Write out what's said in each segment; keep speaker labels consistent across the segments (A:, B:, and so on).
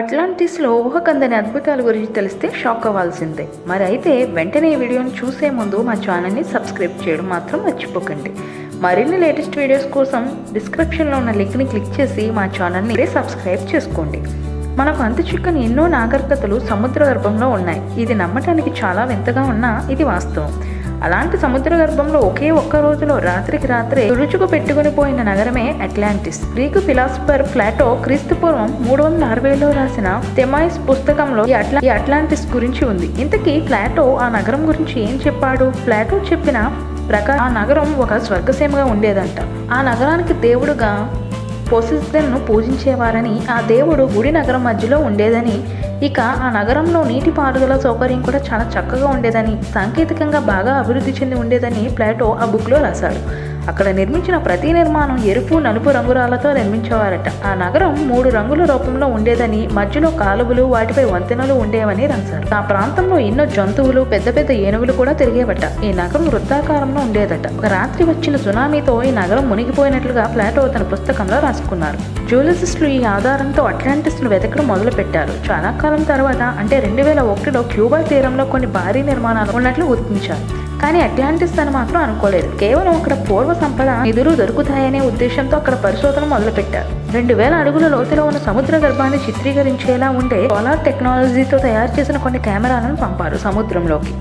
A: అట్లాంటిస్లో ఊహకందని అద్భుతాల గురించి తెలిస్తే షాక్ అవ్వాల్సిందే. మరి అయితే వెంటనే ఈ వీడియోని చూసే ముందు మా ఛానల్ని సబ్స్క్రైబ్ చేయడం మాత్రం మర్చిపోకండి. మరిన్ని లేటెస్ట్ వీడియోస్ కోసం డిస్క్రిప్షన్లో ఉన్న లింక్ని క్లిక్ చేసి మా ఛానల్ని ఇదే సబ్స్క్రైబ్ చేసుకోండి. మనకు అంత చిక్కని ఎన్నో నాగరికతలు సముద్ర గర్భంలో ఉన్నాయి. ఇది నమ్మటానికి చాలా వింతగా ఉన్నా ఇది వాస్తవం. అలాంటి సముద్ర గర్భంలో ఒకే ఒక్క రోజులో రాత్రికి రాత్రే రుచుకు పెట్టుకుని పోయిన నగరమే అట్లాంటిస్. గ్రీకు ఫిలాసఫర్ ప్లాటో క్రీస్తు పూర్వం మూడు వందల అరవైలో రాసిన తెమాయిస్ పుస్తకంలో ఈ అట్లా ఈ అట్లాంటిస్ గురించి ఉంది. ఇంతకీ ప్లాటో ఆ నగరం గురించి ఏం చెప్పాడు? ప్లాటో చెప్పిన ప్రకారం ఆ నగరం ఒక స్వర్గసీమగా ఉండేదంట. ఆ నగరానికి దేవుడుగా పొసిస్దన్ను పూజించేవారని ఆ దేవుడు గుడి నగరం మధ్యలో ఉండేదని ఇక ఆ నగరంలో నీటిపారుదల సౌకర్యం కూడా చాలా చక్కగా ఉండేదని సాంకేతికంగా బాగా అభివృద్ధి చెంది ఉండేదని ప్లాటో ఆ బుక్లో రాశాడు. అక్కడ నిర్మించిన ప్రతి నిర్మాణం ఎరుపు నలుపు రంగురాలతో నిర్మించేవారట. ఆ నగరం మూడు రంగుల రూపంలో ఉండేదని మధ్యలో కాలువలు వాటిపై వంతెనలు ఉండేవని రాశారు ఆ ప్రాంతంలో ఎన్నో జంతువులు పెద్ద పెద్ద ఏనుగులు కూడా తిరిగేవట. ఈ నగరం వృద్ధాకారంలో ఉండేదట. ఒక రాత్రి వచ్చిన సునామీతో ఈ నగరం మునిగిపోయినట్లుగా ప్లాటో తన పుస్తకంలో రాసుకున్నారు. జూలజిస్టులు ఈ ఆధారంతో అట్లాంటిస్ను వెతకడం మొదలుపెట్టారు. చాలా కాలం తర్వాత అంటే రెండు వేల ఒకటిలో క్యూబా తీరంలో కొన్ని భారీ నిర్మాణాలు ఉన్నట్లు గుర్తించారు. కానీ అట్లాంటిస్ అని మాత్రం అనుకోలేదు. కేవలం అక్కడ పూర్వ సంపద నిధులు దొరుకుతాయనే ఉద్దేశంతో అక్కడ పరిశోధన మొదలుపెట్టారు. రెండు వేల అడుగుల లోతులో ఉన్న సముద్ర గర్భాన్ని చిత్రీకరించేలా ఉండే సోలార్ టెక్నాలజీతో తయారు చేసిన కొన్ని కెమెరాలను పంపారు సముద్రంలోకి.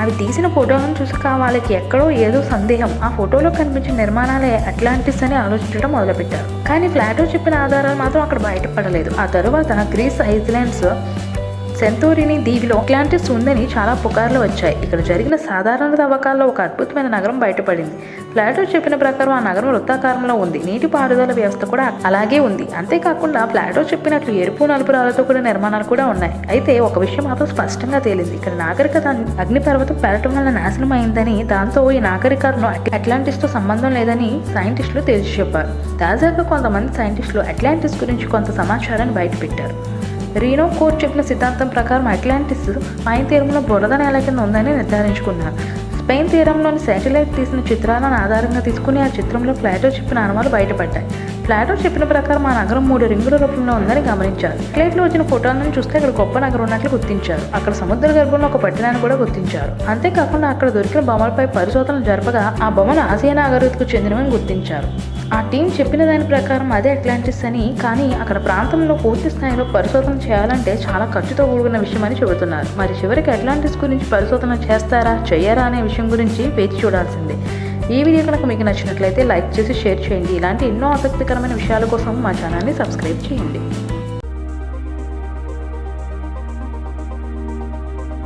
A: అవి తీసిన ఫోటోలను చూసాక వాళ్ళకి ఎక్కడో ఏదో సందేహం. ఆ ఫోటోలో కనిపించిన నిర్మాణాలే అట్లాంటిస్ అని ఆలోచించడం మొదలుపెట్టారు. కానీ ఫ్లాటో చెప్పిన ఆధారాలు మాత్రం అక్కడ బయటపడలేదు. ఆ తర్వాత గ్రీస్ ఐస్లాండ్స్ సెంతోరిని దీవిలో అట్లాంటిస్ ఉందని చాలా పుకార్లు వచ్చాయి. ఇక్కడ జరిగిన సాధారణ తవ్వకాల్లో ఒక అద్భుతమైన నగరం బయటపడింది. ప్లాటో చెప్పిన ప్రకారం ఆ నగరం వృత్తాకారంలో ఉంది. నీటి పారుదల వ్యవస్థ కూడా అలాగే ఉంది. అంతేకాకుండా ప్లాటో చెప్పినట్లు ఎరుపు నలుపు రాళ్ళతో కూడిన నిర్మాణాలు కూడా ఉన్నాయి. అయితే ఒక విషయం మాత్రం స్పష్టంగా తేలింది. ఇక్కడ నాగరికత అగ్నిపర్వతం పెరగటం వల్ల నాశనం అయిందని దాంతో ఈ నాగరికతను అట్లాంటిస్తో సంబంధం లేదని సైంటిస్టులు తేల్చి చెప్పారు తాజాగా కొంతమంది సైంటిస్టులు అట్లాంటిస్ గురించి కొంత సమాచారాన్ని బయటపెట్టారు. రీనో కోర్ చెప్పిన సిద్ధాంతం ప్రకారం అట్లాంటిస్ పైన తీరంలో బురద నేల కింద ఉందని నిర్ధారించుకున్నారు. స్పెయిన్ తీరంలోని శాటిలైట్ తీసిన చిత్రాలను ఆధారంగా తీసుకుని ఆ చిత్రంలో ప్లాటో చెప్పిన అనుమానాలు బయటపడ్డాయి. ప్లాటో చెప్పిన ప్రకారం ఆ నగరం మూడు రింగుల రూపంలో ఉందని గమనించారు. ఫ్లైట్లో వచ్చిన ఫోటోలను చూస్తే అక్కడ గొప్ప నగరం ఉన్నట్లు గుర్తించారు. అక్కడ సముద్ర గర్భంలో ఒక పట్టణాన్ని కూడా గుర్తించారు. అంతేకాకుండా అక్కడ దొరికిన బొమ్మలపై పరిశోధనలు జరపగా ఆ బొమ్మలు ఆసియా నాగరికతకు చెందినవని గుర్తించారు. ఆ టీం చెప్పిన దాని ప్రకారం అదే అట్లాంటిస్ అని కానీ అక్కడ ప్రాంతంలో పూర్తి స్థాయిలో పరిశోధన చేయాలంటే చాలా ఖర్చుతో కూడుకున్న విషయం అని చెబుతున్నారు. మరి చివరికి అట్లాంటిస్ గురించి పరిశోధన చేస్తారా చేయరా అనే విషయం గురించి వేచి చూడాల్సిందే. ఈ వీడియో కనుక మీకు నచ్చినట్లయితే లైక్ చేసి షేర్ చేయండి. ఇలాంటి ఎన్నో ఆసక్తికరమైన విషయాల కోసం మా ఛానల్ని సబ్స్క్రైబ్ చేయండి.